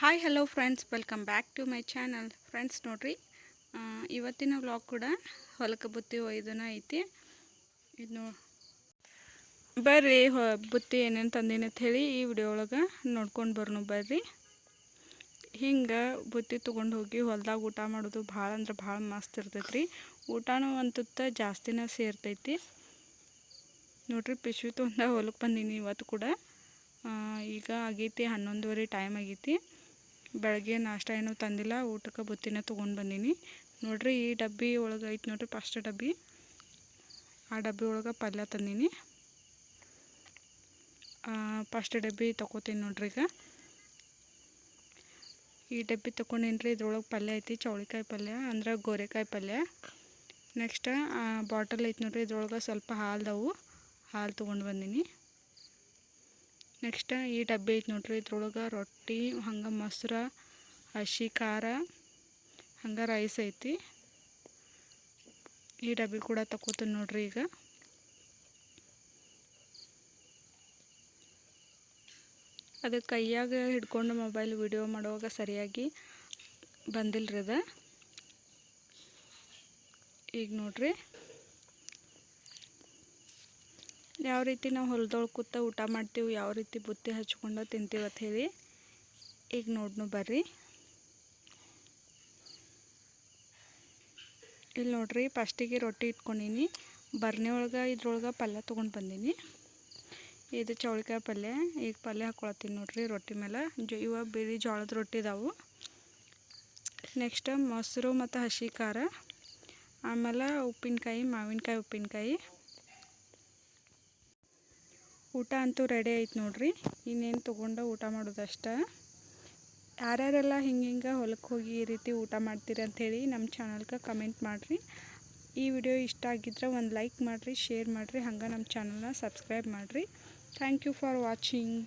Hi hello friends welcome back to my channel friends ನೋಡ್ರಿ ಇವತ್ತಿನ vlog ಕೂಡ ಹೊಲಕ್ಕೆ ಬುತ್ತಿ ಒಯ್ದನ ಐತಿ. ಇದು ನೋ ಬರ್ರಿ ಬುತ್ತಿ ಏನೇನು ತಂದೀನಿ ಅಂತ ಹೇಳಿ ಈ ವಿಡಿಯೋ ಒಳಗೆ ನೋಡ್ಕೊಂಡು ಬರ್ನು ಬರ್ರಿ. ಹಿಂಗೆ ಬುತ್ತಿ ತೊಗೊಂಡು ಹೋಗಿ ಹೊಲ್ದಾಗ ಊಟ ಮಾಡೋದು ಭಾಳ ಅಂದ್ರೆ ಭಾಳ ಮಸ್ತ್ ಇರ್ತೈತೆ ರೀ ಊಟನೂ ಅಂತುತ್ತ ಜಾಸ್ತಿನ ಸೇರ್ತೈತಿ. ನೋಡ್ರಿ, ಪಿಶ್ವಿ ತೊಗೊಂಡ ಹೊಲಕ್ಕೆ ಬಂದೀನಿ ಇವತ್ತು ಕೂಡ. ಈಗ ಆಗೈತಿ ಹನ್ನೊಂದುವರೆ ಟೈಮ್ ಆಗೈತಿ. ಬೆಳಗ್ಗೆ ನಾಷ್ಟ ಏನೂ ತಂದಿಲ್ಲ, ಊಟಕ್ಕೆ ಬುತ್ತಿನ ತೊಗೊಂಡು ಬಂದೀನಿ. ನೋಡ್ರಿ ಈ ಡಬ್ಬಿ ಒಳಗೆ ಐತಿ ನೋಡ್ರಿ ಫಸ್ಟ್ ಡಬ್ಬಿ. ಆ ಡಬ್ಬಿ ಒಳಗೆ ಪಲ್ಯ ತಂದೀನಿ. ಫಸ್ಟ್ ಡಬ್ಬಿ ತೊಗೋತೀನಿ ನೋಡ್ರಿ ಈಗ. ಈ ಡಬ್ಬಿ ತೊಗೊಂಡೇನಿ ರೀ ಇದ್ರೊಳಗೆ ಪಲ್ಯ ಐತಿ, ಚೌಳಿಕಾಯಿ ಪಲ್ಯ, ಅಂದ್ರೆ ಗೋರೆಕಾಯಿ ಪಲ್ಯ. ನೆಕ್ಸ್ಟ್ ಬಾಟಲ್ ಐತಿ ನೋಡ್ರಿ, ಇದ್ರೊಳಗೆ ಸ್ವಲ್ಪ ಹಾಲ್ದವು. ಹಾಲು ತೊಗೊಂಡು ಬಂದೀನಿ. ನೆಕ್ಸ್ಟ್ ಈ ಡಬ್ಬಿ ಐತೆ ನೋಡ್ರಿ, ಇದ್ರೊಳಗೆ ರೊಟ್ಟಿ, ಹಂಗೆ ಮೊಸರು, ಹಸಿ ಖಾರ, ಹಂಗೆ ರೈಸ್ ಐತಿ. ಈ ಡಬ್ಬಿ ಕೂಡ ತಗೋತೀನಿ ನೋಡ್ರಿ ಈಗ. ಅದು ಕೈಯಾಗ ಹಿಡ್ಕೊಂಡು ಮೊಬೈಲ್ ವಿಡಿಯೋ ಮಾಡುವಾಗ ಸರಿಯಾಗಿ ಬಂದಿಲ್ಲರಿ ಅದು. ಈಗ ನೋಡ್ರಿ. ಯಾವ ರೀತಿ ನಾವು ಹೊಲದೊಳಗೆ ಕೂತ ಊಟ ಮಾಡ್ತೀವಿ, ಯಾವ ರೀತಿ ಬುತ್ತಿ ಹಚ್ಕೊಂಡು ಅಂತ ಹೇಳಿ ಈಗ ನೋಡ್ನು ಬರ್ರಿ. ಇಲ್ಲಿ ನೋಡ್ರಿ ಫಸ್ಟಿಗೆ ರೊಟ್ಟಿ ಇಟ್ಕೊಂಡೀನಿ, ಬರ್ನಿ ಒಳಗೆ ಇದ್ರೊಳಗೆ ಪಲ್ಯ ತೊಗೊಂಡು ಬಂದೀನಿ. ಇದು ಚೌಳಿಕಾಯಿ ಪಲ್ಯ, ಈಗ ಪಲ್ಯ ಹಾಕೊಳತ್ತೀನಿ ನೋಡ್ರಿ ರೊಟ್ಟಿ ಮೇಲೆ ಜೊ ಇವ ಬಿಳಿ ಜೋಳದ ರೊಟ್ಟಿ ಇದಾವು. ನೆಕ್ಸ್ಟ್ ಮೊಸರು ಮತ್ತು ಹಸಿ ಖಾರ, ಆಮೇಲೆ ಉಪ್ಪಿನಕಾಯಿ, ಮಾವಿನಕಾಯಿ ಉಪ್ಪಿನಕಾಯಿ. ಊಟ ಅಂತೂ ರೆಡಿ ಐತೆ ನೋಡ್ರಿ. ಇನ್ನೇನು ತೊಗೊಂಡು ಊಟ ಮಾಡೋದಷ್ಟೇ. ಯಾರ್ಯಾರೆಲ್ಲ ಹಿಂಗೆ ಹಿಂಗೆ ಹೊಲಕ್ಕೆ ಹೋಗಿ ಈ ರೀತಿ ಊಟ ಮಾಡ್ತೀರಿ ಅಂಥೇಳಿ ನಮ್ಮ ಚಾನಲ್ಗೆ ಕಮೆಂಟ್ ಮಾಡಿರಿ. ಈ ವಿಡಿಯೋ ಇಷ್ಟ ಆಗಿದ್ರೆ ಒಂದು ಲೈಕ್ ಮಾಡಿರಿ ಶೇರ್ ಮಾಡಿರಿ, ಹಂಗೆ ನಮ್ಮ ಚಾನಲ್ನ ಸಬ್ಸ್ಕ್ರೈಬ್ ಮಾಡಿರಿ. Thank you for watching